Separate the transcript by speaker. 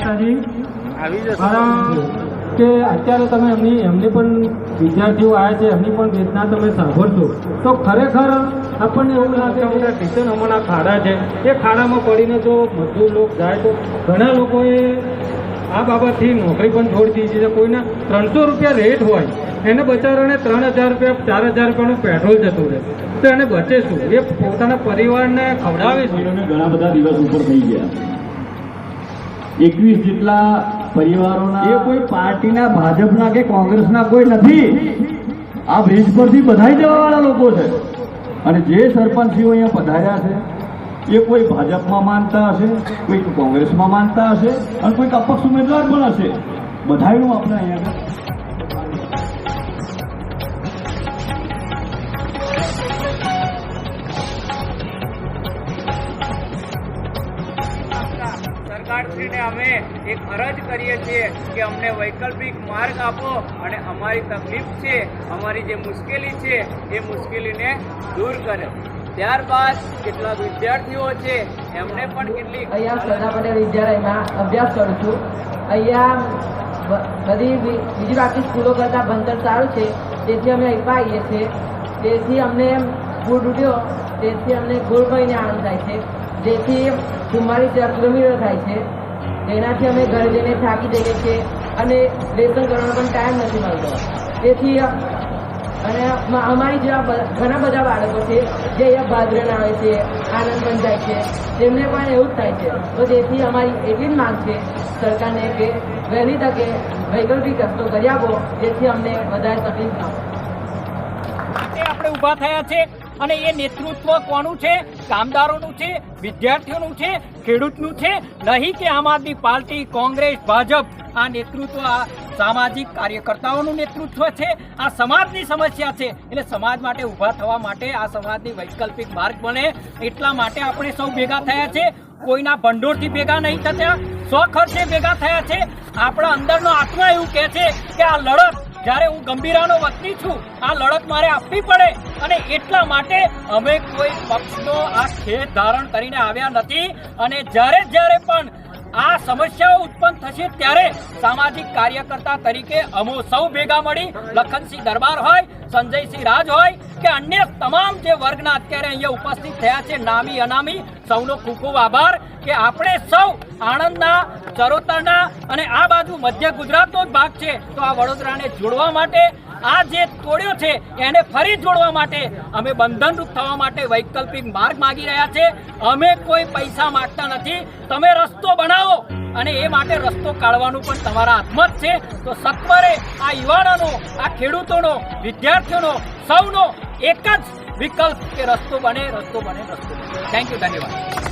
Speaker 1: માતાજી
Speaker 2: આવી
Speaker 1: કે અત્યારે તમે એમની એમની પણ વિદ્યાર્થીઓ આવ્યા છે એમની પણ વેદના તમે સાંભળશો. તો ખરેખર આપણને એવું લાગે કે ટીચર હમણાં ખાડા છે. એ ખાડામાં પડીને જો મજૂર લોકો જાય તો ઘણા લોકોએ આ બાબતથી નોકરી પણ છોડી દીધી છે. કોઈને ત્રણસો રૂપિયા રેટ હોય એને બચારાને ત્રણ હજાર રૂપિયા ચાર હજાર રૂપિયાનું પેટ્રોલ જતું રહે. તો એને બચે શું? એ પોતાના પરિવારને ખવડાવે છે
Speaker 3: ઘણા બધા દિવસ ઉપર થઈ ગયા. એકવીસ જેટલા પરિવારોના
Speaker 4: એ કોઈ પાર્ટીના, ભાજપના કે કોંગ્રેસના કોઈ નથી. આ બ્રિજ પરથી બધાઈ જવાવાળા લોકો છે. અને જે સરપંચીઓ અહીંયા પધાર્યા છે, એ કોઈ ભાજપમાં માનતા હશે કોઈ કોંગ્રેસમાં માનતા હશે, અને કોઈક અપક્ષ ઉમેદવાર પણ હશે. બધાયનું આપણે અહીંયા
Speaker 2: સરકારશ્રીને અમે એક અરજ કરીએ છીએ કે અમને વૈકલ્પિક માર્ગ આપો અને અમારી તકલીફ છે અમારી જે મુશ્કેલી છે એ મુશ્કેલીને દૂર કરે. ત્યારબાદ કેટલાક વિદ્યાર્થીઓ છે એમને પણ કેટલીક
Speaker 5: અહીંયા સરદાર વિદ્યાલયમાં અભ્યાસ કરું છું. અહીંયા બધી બીજી બાકી સ્કૂલો કરતાં ભણતર સારું છે. તેથી અમે અહીં આવીએ છીએ. તેથી અમને ગુડ ઉડ્યો તેથી અમને ગુડ મહિને આનંદ થાય છે. જેથી ચુમ્માલીસ હજાર કિલોમીટર થાય છે. તેનાથી અમે ઘરે જઈને થાકી જઈએ છીએ અને લેસન કરવાનો પણ ટાઈમ નથી મળતો. તેથી, અને અમારી જેવા ઘણા બધા બાળકો છે, જે અહીંયા ભાદરણ આવે છે, આનંદ પણ જાય છે, તેમને પણ એવું જ થાય છે. તો તેથી અમારી એટલી જ માંગ છે સરકારને કે વહેલી તકે વૈકલ્પિક રસ્તો કરી આપો, જેથી અમને વધારે તકલીફ ના
Speaker 6: આપણે ઊભા થયા છે અને એ નેતૃત્વ કોનું છે? કામદારોનું છે, વિદ્યાર્થીઓનું છે, ખેડૂતનું છે, નહીં કે આમ આદમી પાર્ટી, કોંગ્રેસ, ભાજપ, આ નેતૃત્વ, આ સામાજિક કાર્યકર્તાઓનું નેતૃત્વ છે, આ સમાજની સમસ્યા છે. એટલે સમાજ માટે ઊભા થવા માટે આ સમાજની વૈકલ્પિક માર્ગ બને એટલા માટે આપણે સૌ ભેગા થયા છે. કોઈના ભંડોળથી ભેગા નહીં થતા સ્વખર્ચે ભેગા થયા છે. આપણા અંદરનો આત્મા એવું કહે છે કે આ લડત જ્યારે હું ગંભીરાનો વતની છું, આ લડત મારે આપવી પડે અને એટલા માટે અમે કોઈ પક્ષનો આ ખેદ ધારણ કરીને આવ્યા નથી અને જ્યારે જ્યારે પણ આ સમસ્યાઓ ઉત્પન્ન થશે ત્યારે સામાજિક કાર્યકર્તા તરીકે અમો સૌ ભેગા મળી, લખનસિંહ દરબાર હોય, સંજયસિંહ રાજ હોય કે અન્ય તમામ જે વર્ગના અત્યારે અહીંયા ઉપસ્થિત થયા છે, નામી, અનામી, સૌનો ખૂબ ખૂબ આભાર કે આપણે સૌ આણંદના, ચરોતરના અને આ બાજુ મધ્ય ગુજરાતનો જ ભાગ છે. તો આ વડોદરાને જોડવા માટે, આ જે તોડ્યો છે, એને ફરી જોડવા માટે અમે બંધનરૂપ થવા માટે વૈકલ્પિક માર્ગ માગી રહ્યા છે. અમે કોઈ પૈસા માંગતા નથી. તમે રસ્તો બનાવો. અને એ માટે રસ્તો કાઢવાનું પણ તમારા હાથમાં જ છે. તો સત્વરે આ યુવાનોનો, આ ખેડૂતોનો, વિદ્યાર્થીઓનો, સૌનો એક જ વિકલ્પ કે રસ્તો બને રસ્તો બને રસ્તો બને. થેન્ક યુ ધન્યવાદ.